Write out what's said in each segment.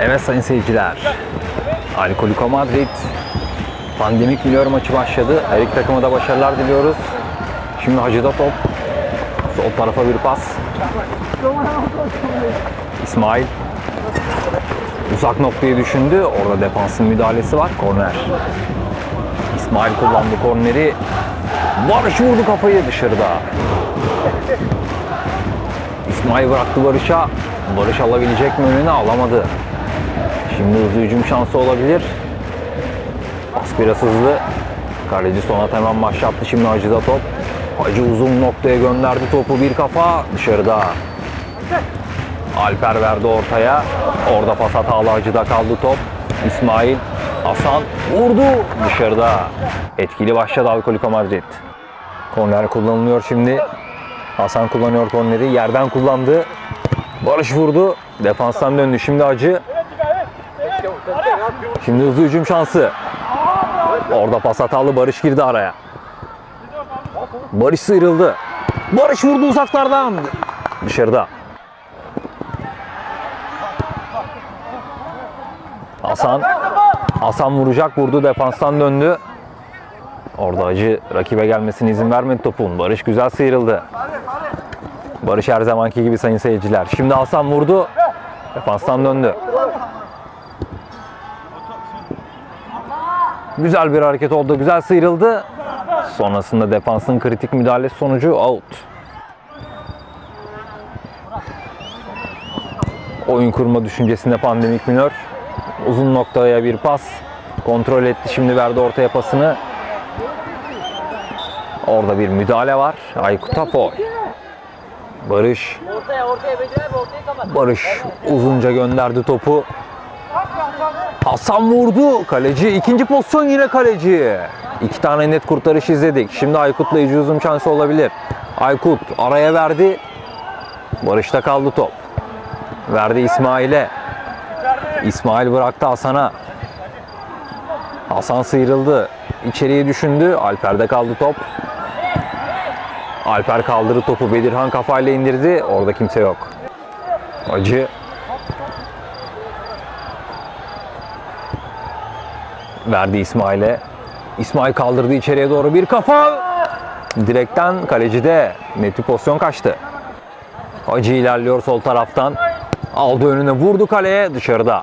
Evet sayın seyirciler. Alkoliko Madrid pandemik milyon maçı başladı. Her iki takıma da başarılar diliyoruz. Şimdi Hacı'da top. Sol tarafa bir pas. İsmail uzak noktayı düşündü. Orada defansın müdahalesi var. Korner. İsmail kullandı korneri. Barış vurdu kafayı dışarıda. İsmail bıraktı Barış'a. Barış alabilecek mi önüne alamadı. Şimdi hızlı hücum şansı olabilir. Pas biraz hızlı. Kaleci Sonat hemen başlattı. Şimdi Hacı'da top. Hacı uzun noktaya gönderdi topu. Bir kafa dışarıda. Alper verdi ortaya. Orada pas hatalı Hacı'da kaldı top. İsmail Hasan vurdu dışarıda. Etkili başladı Alkoliko Madrid. Korner kullanılıyor şimdi. Hasan kullanıyor korneri. Yerden kullandı. Barış vurdu. Defanstan döndü. Şimdi Hacı. Şimdi hızlı hücum şansı. Orada pas hatalı Barış girdi araya. Barış sıyrıldı. Barış vurdu uzaklardan. Dışarıda. Hasan. Hasan vuracak. Vurdu defanstan döndü. Orada Hacı rakibe gelmesine izin vermedi topun. Barış güzel sıyrıldı. Barış her zamanki gibi sayın seyirciler. Şimdi Hasan vurdu. Defanstan döndü. Güzel bir hareket oldu. Güzel sıyrıldı. Sonrasında defansın kritik müdahalesi sonucu out. Oyun kurma düşüncesinde pandemik minör. Uzun noktaya bir pas. Kontrol etti. Şimdi verdi ortaya pasını. Orada bir müdahale var. Aykut Apoy. Barış. Barış uzunca gönderdi topu. Hasan vurdu. Kaleci ikinci pozisyon yine kaleci. İki tane net kurtarış izledik. Şimdi Aykut'la iyice uzun şansı olabilir. Aykut araya verdi. Barış'ta kaldı top. Verdi İsmail'e. İsmail bıraktı Hasan'a. Hasan sıyrıldı. İçeriye düşündü. Alper'de kaldı top. Alper kaldırdı topu. Bedirhan kafayla indirdi. Orada kimse yok. Acı. Verdi İsmail'e. İsmail kaldırdı içeriye doğru bir kafa. Direkten kalecide net bir pozisyon kaçtı. Hacı ilerliyor sol taraftan. Aldı önüne vurdu kaleye dışarıda.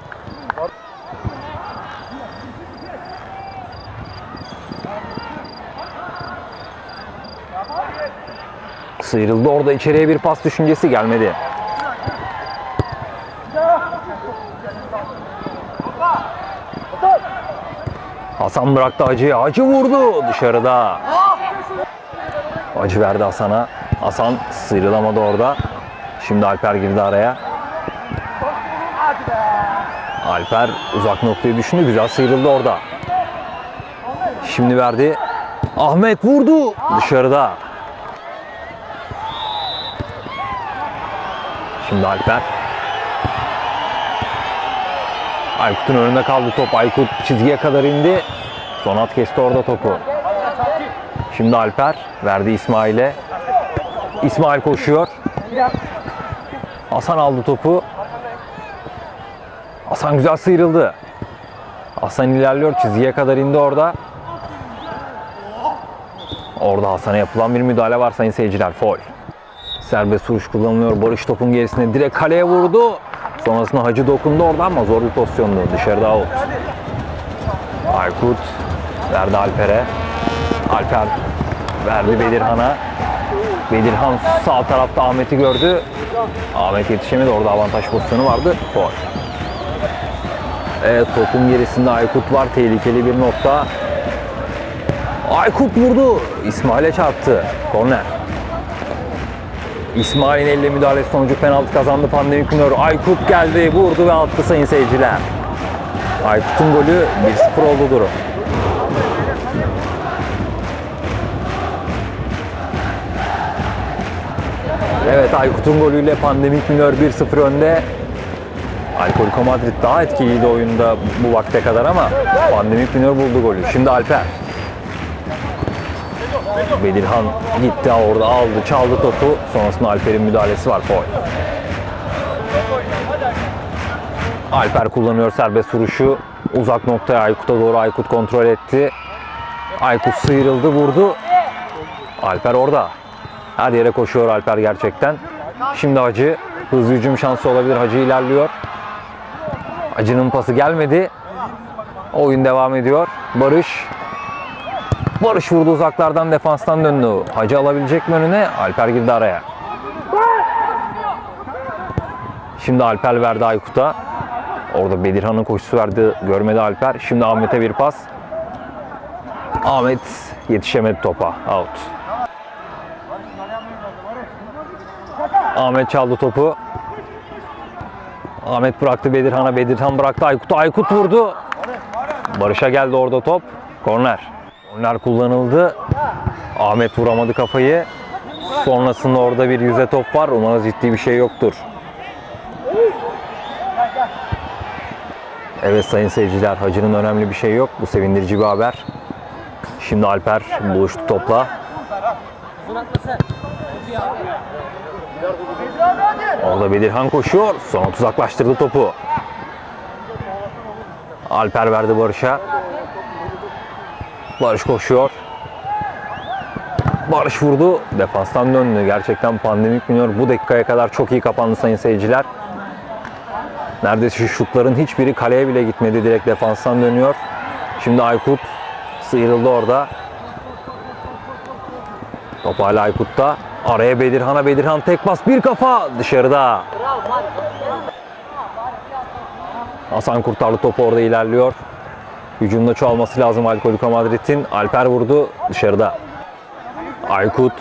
Sıyrıldı orada içeriye bir pas düşüncesi gelmedi. Hasan bıraktı Hacı'ya. Hacı vurdu dışarıda. Hacı verdi Hasan'a. Hasan sıyrılamadı orada. Şimdi Alper girdi araya. Alper uzak noktayı düşündü. Güzel sıyrıldı orada. Şimdi verdi. Ahmet vurdu dışarıda. Şimdi Alper. Aykut'un önünde kaldı top. Aykut çizgiye kadar indi. Sonat kesti orada topu. Şimdi Alper verdi İsmail'e. İsmail koşuyor. Hasan aldı topu. Hasan güzel sıyrıldı. Hasan ilerliyor. Çizgiye kadar indi orada. Orada Hasan'a yapılan bir müdahale var sayın seyirciler. Foul. Serbest vuruş kullanılıyor. Barış topun gerisine direkt kaleye vurdu. Sonrasında Hacı dokundu orada ama zor bir pozisyondu. Dışarıda out. Aykut verdi Alper'e. Alper verdi Bedirhan'a. Bedirhan sağ tarafta Ahmet'i gördü. Ahmet yetişemedi. Orada avantaj pozisyonu vardı. Foul. Evet topun gerisinde Aykut var. Tehlikeli bir nokta. Aykut vurdu. İsmail'e çarptı. Korner. İsmail'in elle müdahalesi sonucu penaltı kazandı Pandemik Minör. Aykut geldi, vurdu ve attı sayın seyirciler. Aykut'un golü 1-0 oldu durum. Evet Aykut'un golüyle Pandemik Minör 1-0 önde. Alkoliko Madrid daha etkiliydi oyunda bu vakte kadar ama Pandemik Minör buldu golü. Şimdi Alper. Bedirhan gitti orada aldı çaldı topu. Sonrasında Alper'in müdahalesi var foul. Alper kullanıyor serbest vuruşu. Uzak noktaya Aykut'a doğru Aykut kontrol etti. Aykut sıyrıldı, vurdu. Alper orada. Her yere koşuyor Alper gerçekten. Şimdi Hacı hızlı hücum şansı olabilir. Hacı ilerliyor. Hacı'nın pası gelmedi. Oyun devam ediyor. Barış. Barış vurdu uzaklardan defanstan döndü. Hacı alabilecek mi önüne? Alper girdi araya. Şimdi Alper verdi Aykut'a. Orada Bedirhan'ın koşusu verdi. Görmedi Alper. Şimdi Ahmet'e bir pas. Ahmet yetişemedi topa. Out. Ahmet çaldı topu. Ahmet bıraktı Bedirhan'a. Bedirhan bıraktı Aykut'a. Aykut vurdu. Barış'a geldi orada top. Korner. Korner kullanıldı. Ahmet vuramadı kafayı. Sonrasında orada bir yüze top var. Umarız ciddi bir şey yoktur. Evet sayın seyirciler Hacı'nın önemli bir şey yok. Bu sevindirici bir haber. Şimdi Alper buluştu topla. Orada Bedirhan koşuyor. Sonra uzaklaştırdı topu. Alper verdi Barış'a. Barış koşuyor. Barış vurdu. Defanstan döndü. Gerçekten pandemik biniyor. Bu dakikaya kadar çok iyi kapandı sayın seyirciler. Neredeyse şu şutların hiçbiri kaleye bile gitmedi. Direkt defanstan dönüyor. Şimdi Aykut sıyrıldı orada. Top hala Aykut'ta. Araya Bedirhan'a Bedirhan tek bas bir kafa dışarıda. Hasan Kurtarlı topu orada ilerliyor. Hücumda çoğalması lazım Alkolika Madrid'in. Alper vurdu dışarıda. Aykut.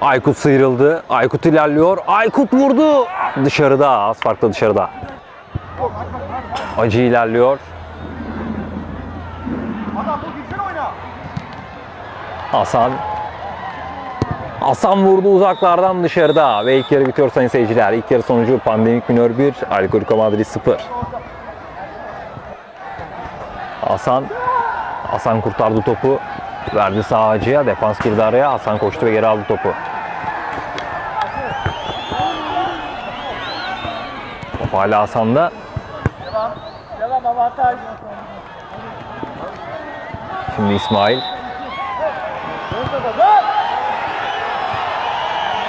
Aykut sıyrıldı. Aykut ilerliyor. Aykut vurdu. Dışarıda. Az farklı dışarıda. Acı ilerliyor. Hasan. Hasan vurdu uzaklardan dışarıda ve ilk yarı bitiyor sayın seyirciler. İlk yarı sonucu Pandemik Minör 1, Alkolika Madrid 0. Hasan Hasan kurtardı topu. Verdi sağ. Defans girdi araya. Hasan koştu ve geri aldı topu. Top hala Hasan'da. Şimdi İsmail.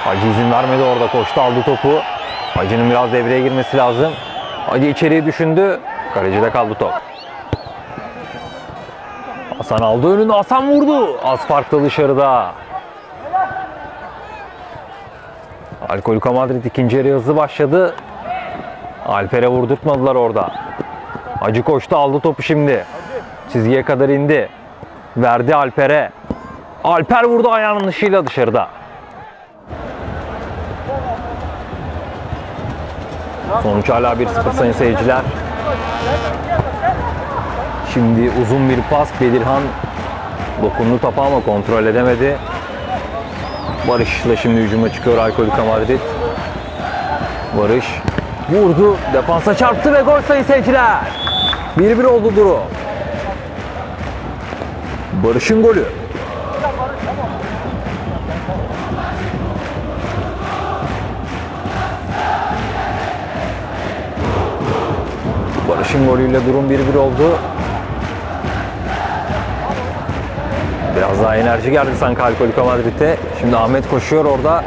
Hacı izin vermedi orada koştu aldı topu. Hacı'nın biraz devreye girmesi lazım. Hacı içeriye düşündü. Kalecide kaldı top. Hasan aldı önünü. Hasan vurdu. Az farklı dışarıda. Alkolika Madrid ikinci yarı hızlı başladı. Alper'e vurdurtmadılar orada. Hacı koştu aldı topu şimdi. Çizgiye kadar indi. Verdi Alper'e. Alper vurdu ayağının dışıyla dışarıda. Sonuç hala 1-0 sayın seyirciler. Şimdi uzun bir pas Bedirhan dokundu topa ama kontrol edemedi. Barış'la şimdi hücuma çıkıyor Alkolika Madrid. Barış vurdu, defansa çarptı ve gol sayın seyirciler. 1-1 oldu durum. Barış'ın golü. Barış'ın golüyle durum 1-1 oldu. Biraz daha enerji geldi sanki Alkolika Madrid'e. Şimdi Ahmet koşuyor orada.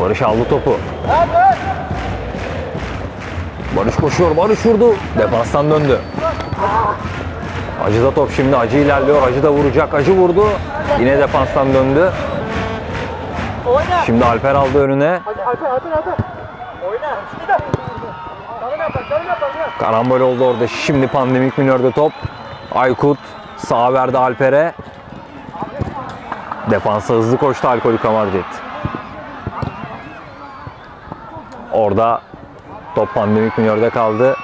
Barış aldı topu. Barış koşuyor, Barış vurdu. Defanstan döndü. Acı da top şimdi. Acı ilerliyor. Acı da vuracak. Acı vurdu. Yine defanstan döndü. Şimdi Alper aldı önüne. Karambol oldu orada. Şimdi pandemik minörde top. Aykut sağ verdi Alper'e. Defansa hızlı koştu Alkolika Madrid. Orada top pandemik minörde kaldı.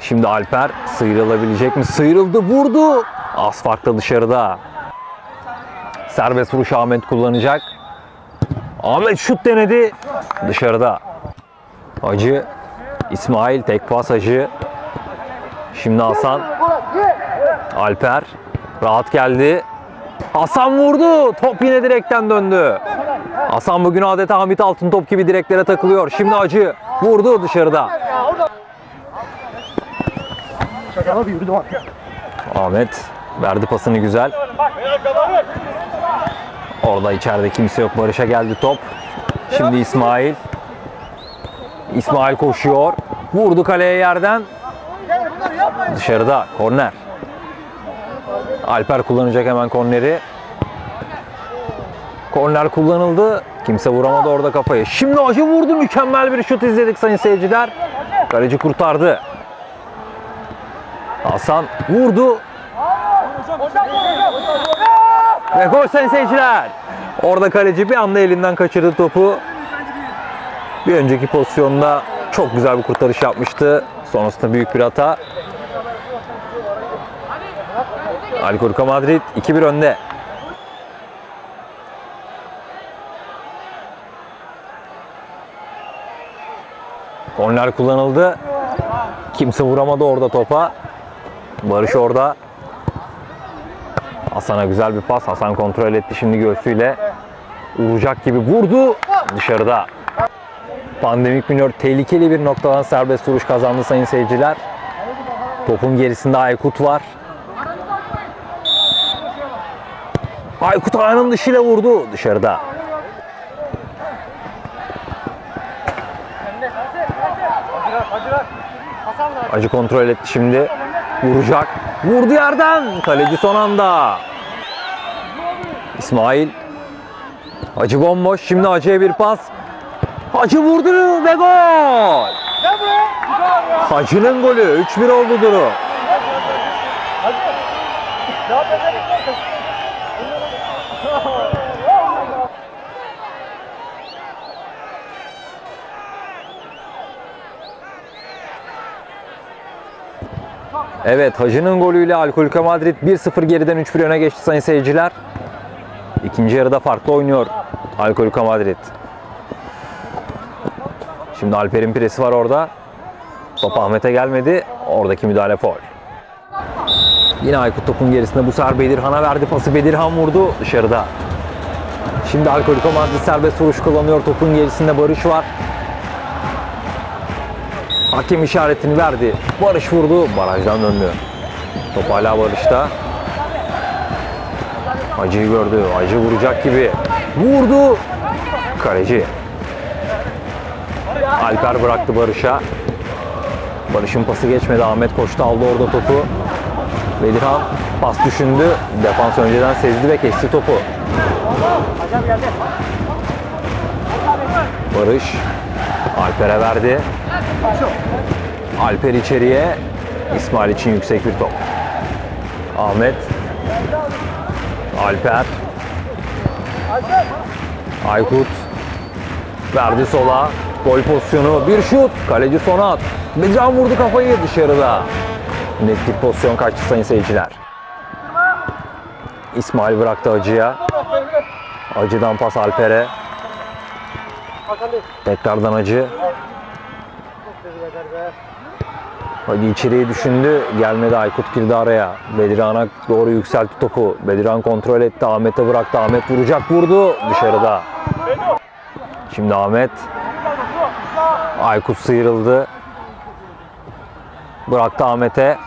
Şimdi Alper sıyrılabilecek mi? Sıyrıldı, vurdu. Az farklı dışarıda. Serbest vuruş Ahmet kullanacak. Ahmet şut denedi. Dışarıda. Hacı, İsmail tek pas Hacı. Şimdi Hasan, Alper rahat geldi. Hasan vurdu. Top yine direkten döndü. Hasan bugün adeta Hamit Altıntop gibi direklere takılıyor. Şimdi Hacı. Vurdu dışarıda. Ahmet verdi pasını güzel. Orada içeride kimse yok. Barış'a geldi top. Şimdi İsmail. İsmail koşuyor. Vurdu kaleye yerden. Dışarıda korner. Alper kullanacak hemen korneri. Korner kullanıldı. Kimse vuramadı orada kafayı. Şimdi Acı vurdu. Mükemmel bir şut izledik sayın seyirciler. Kaleci kurtardı. Hasan vurdu. Ve gol sayın seyirciler. Orada kaleci bir anda elinden kaçırdı topu. Bir önceki pozisyonda çok güzel bir kurtarış yapmıştı. Sonrasında büyük bir hata. Alkoliko Madrid 2-1 önde. Korner kullanıldı. Kimse vuramadı orada topa. Barış orada. Hasan'a güzel bir pas. Hasan kontrol etti şimdi göğsüyle. Vuracak gibi vurdu. Dışarıda. Pandemik minör tehlikeli bir noktadan serbest vuruş kazandı sayın seyirciler. Topun gerisinde Aykut var. Aykut ağının dışıyla vurdu dışarıda. Acı kontrol etti şimdi. Vuracak. Vurdu yerden. Kaleci son anda. İsmail. Acı bomboş. Şimdi Acı'ya bir pas. Hacı vurdu ve gol. Hacı'nın golü. 3-1 oldu durum. Evet Hacı'nın golüyle Alkoliko Madrid 1-0 geriden 3-1 öne geçti sayın seyirciler. İkinci yarıda farklı oynuyor Alkoliko Madrid. Şimdi Alper'in presi var orada. Top Ahmet'e gelmedi. Oradaki müdahale foul. Yine Aykut topun gerisinde bu sefer Bedirhan'a verdi pası. Bedirhan vurdu dışarıda. Şimdi Alkoliko Madrid serbest vuruş kullanıyor. Topun gerisinde Barış var. Hakem işaretini verdi. Barış vurdu. Barajdan döndü. Top hala Barış'ta. Hacı'yı gördü. Hacı vuracak gibi. Vurdu. Kaleci. Alper bıraktı Barış'a. Barış'ın pası geçmedi. Ahmet koştu aldı orada topu. Bedirhan pas düşündü. Defans önceden sezdi ve kesti topu. Barış Alper'e verdi. Alper içeriye. İsmail için yüksek bir top. Ahmet. Alper. Aykut. Verdi sola. Gol pozisyonu. Bir şut. Kaleci Sonat. Becan vurdu kafayı dışarıda. Net bir pozisyon kaçtı sayın seyirciler. İsmail bıraktı Acı'ya. Acı'dan pas Alper'e. Tekrardan Acı. Hadi içeriye düşündü. Gelmedi Aykut girdi araya. Bedirhan'a doğru yükseltti topu. Bedirhan kontrol etti. Ahmet'e bıraktı. Ahmet vuracak vurdu. Dışarıda. Şimdi Ahmet. Aykut sıyrıldı. Bıraktı Ahmet'e.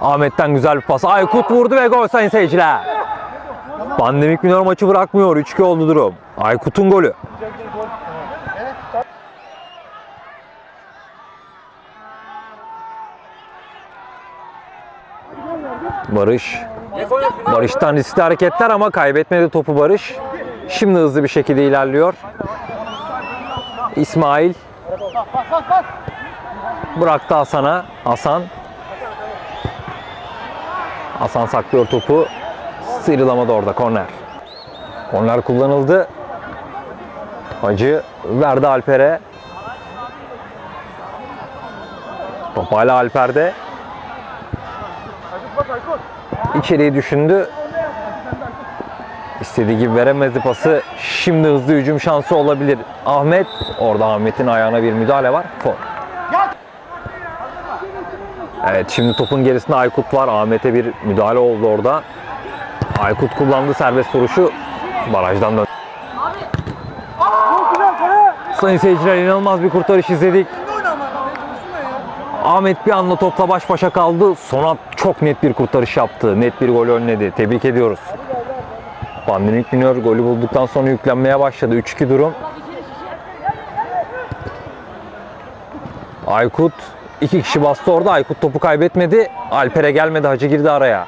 Ahmet'ten güzel bir pas. Aykut vurdu ve gol sayın seyirciler. Pandemik minör maçı bırakmıyor. 3-2 oldu durum. Aykut'un golü. Barış. Barış'tan riskli hareketler ama kaybetmedi topu Barış. Şimdi hızlı bir şekilde ilerliyor. İsmail. Bıraktı Hasan'a. Hasan. Hasan saklıyor topu. Sıyrılamadı orada korner. Korner kullanıldı. Hacı verdi Alper'e. Top hala Alper'de. İçeriği düşündü. İstediği gibi veremedi pası. Şimdi hızlı hücum şansı olabilir. Ahmet. Orada Ahmet'in ayağına bir müdahale var. Foul. Evet şimdi topun gerisinde Aykut var. Ahmet'e bir müdahale oldu orada. Aykut kullandı serbest vuruşu. Barajdan döndü. Sayın seyirciler inanılmaz bir kurtarış izledik. Ahmet bir anda topla baş başa kaldı. Sonat çok net bir kurtarış yaptı. Net bir gol önledi. Tebrik ediyoruz. Pandemik Minör golü bulduktan sonra yüklenmeye başladı. 3-2 durum. Aykut iki kişi bastı orada. Aykut topu kaybetmedi. Alper'e gelmedi. Hacı girdi araya.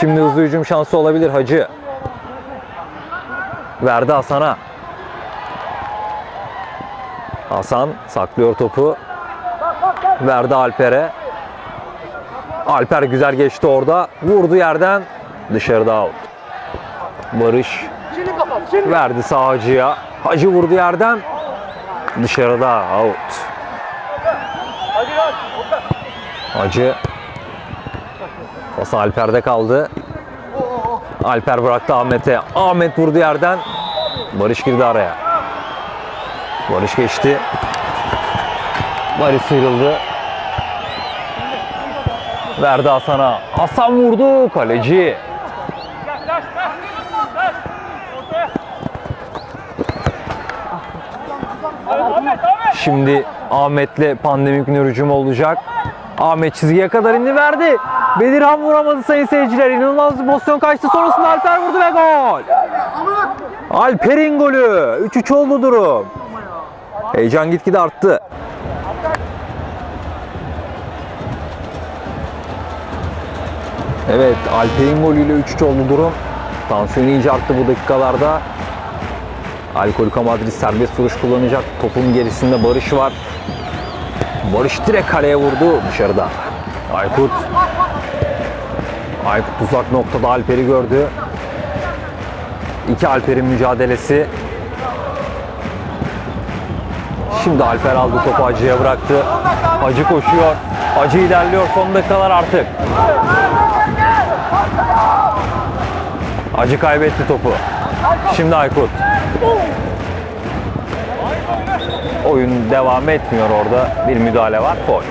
Şimdi hızlı hücum şansı olabilir Hacı. Verdi Hasan'a. Hasan saklıyor topu. Verdi Alper'e. Alper güzel geçti orada. Vurdu yerden. Dışarıda out. Barış verdi sağ Hacı'ya. Hacı vurdu yerden. Dışarıda out. Hacı. Pas Alper'de kaldı. Alper bıraktı Ahmet'e. Ahmet vurdu yerden. Barış girdi araya. Barış geçti. Barış sıyrıldı. Verdi Hasan'a. Hasan vurdu. Kaleci. Şimdi Ahmet'le pandemik hücum olacak. Ahmet çizgiye kadar indi verdi. Bedirhan vuramadı sayın seyirciler. İnanılmaz bir pozisyon kaçtı. Sonrasında Alper vurdu ve gol. Alper'in golü. 3-3 oldu durum. Heyecan gitgide arttı. Evet Alper'in golüyle 3-3 oldu durum. Tansiyon iyice arttı bu dakikalarda. Alkolika Madrid serbest vuruş kullanacak. Topun gerisinde Barış var. Barış direkt kaleye vurdu dışarıda. Aykut. Aykut uzak noktada Alper'i gördü. İki Alper'in mücadelesi. Şimdi Alper aldı topu Hacı'ya bıraktı. Hacı koşuyor. Hacı ilerliyor son dakikalar artık. Hacı kaybetti topu. Şimdi Aykut. Oyun devam etmiyor orada. Bir müdahale var. Gol.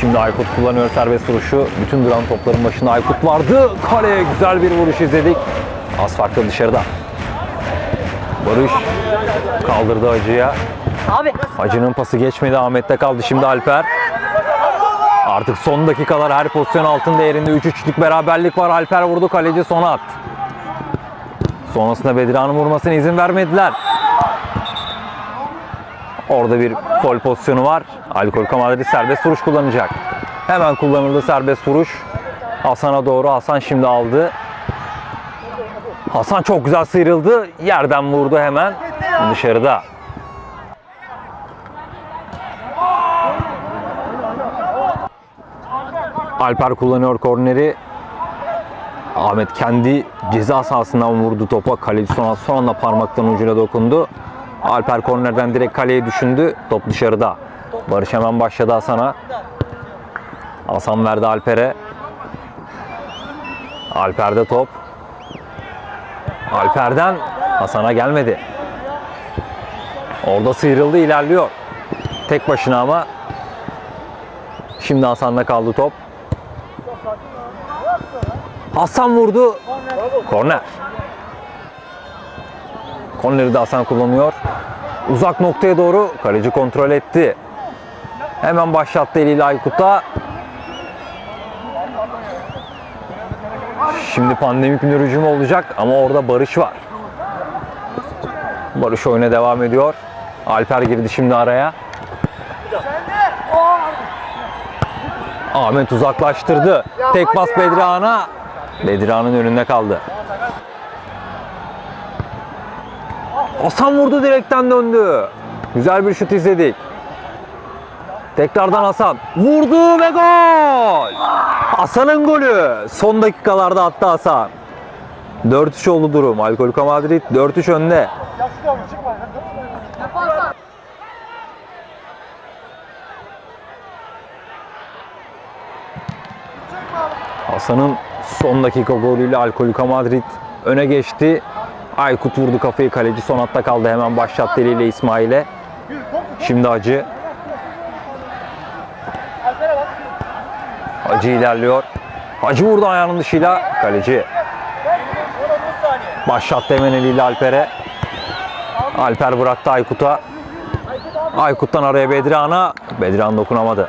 Şimdi Aykut kullanıyor serbest vuruşu. Bütün duran topların başında Aykut vardı. Kaleye güzel bir vuruş izledik. Az farklı dışarıda. Barış kaldırdı Hacı'ya. Abi. Hacı'nın pası geçmedi. Ahmet'te kaldı. Şimdi Alper. Artık son dakikalar her pozisyon altın değerinde 3-3'lük beraberlik var. Alper vurdu. Kaleci sona at. Sonrasında Bedirhan'ın vurmasına izin vermediler. Orada bir gol pozisyonu var. Alkol Madrid serbest vuruş kullanacak. Hemen kullanıldı serbest vuruş. Hasan'a doğru. Hasan şimdi aldı. Hasan çok güzel sıyrıldı. Yerden vurdu hemen. Dışarıda. Alper kullanıyor korneri. Ahmet kendi ceza sahasından vurdu topa. Kaleci son, son anda parmaktan ucuna dokundu. Alper kornerden direkt kaleye düşündü. Top dışarıda. Barış hemen başladı Hasan'a. Hasan verdi Alper'e. Alper'de top. Alper'den Hasan'a gelmedi. Orada sıyrıldı ilerliyor. Tek başına ama. Şimdi Hasan'da kaldı top. Hasan vurdu. Korner. Korneri de Hasan kullanıyor. Uzak noktaya doğru kaleci kontrol etti. Hemen başlattı eliyle Aykut'a. Şimdi pandemik bir hücum olacak ama orada Barış var. Barış oyuna devam ediyor. Alper girdi şimdi araya. Ahmet uzaklaştırdı. Tek pas Bedirhan'a. Bedirhan'ın önünde kaldı. Hasan vurdu direkten döndü. Güzel bir şut izledik. Tekrardan Hasan. Vurdu ve gol. Hasan'ın golü. Son dakikalarda attı Hasan. 4-3 oldu durum. Alkolika Madrid 4-3 önde. Hasan'ın son dakika golüyle Alkolika Madrid öne geçti. Aykut vurdu kafayı kaleci son hatta kaldı hemen başlattı eliyle İsmail'e. Şimdi Hacı. Hacı ilerliyor. Hacı vurdu ayağının dışıyla kaleci. Başlattı hemen eliyle Alper'e. Alper bıraktı Aykut'a. Aykut'tan araya Bedrihan'a. Bedrihan dokunamadı.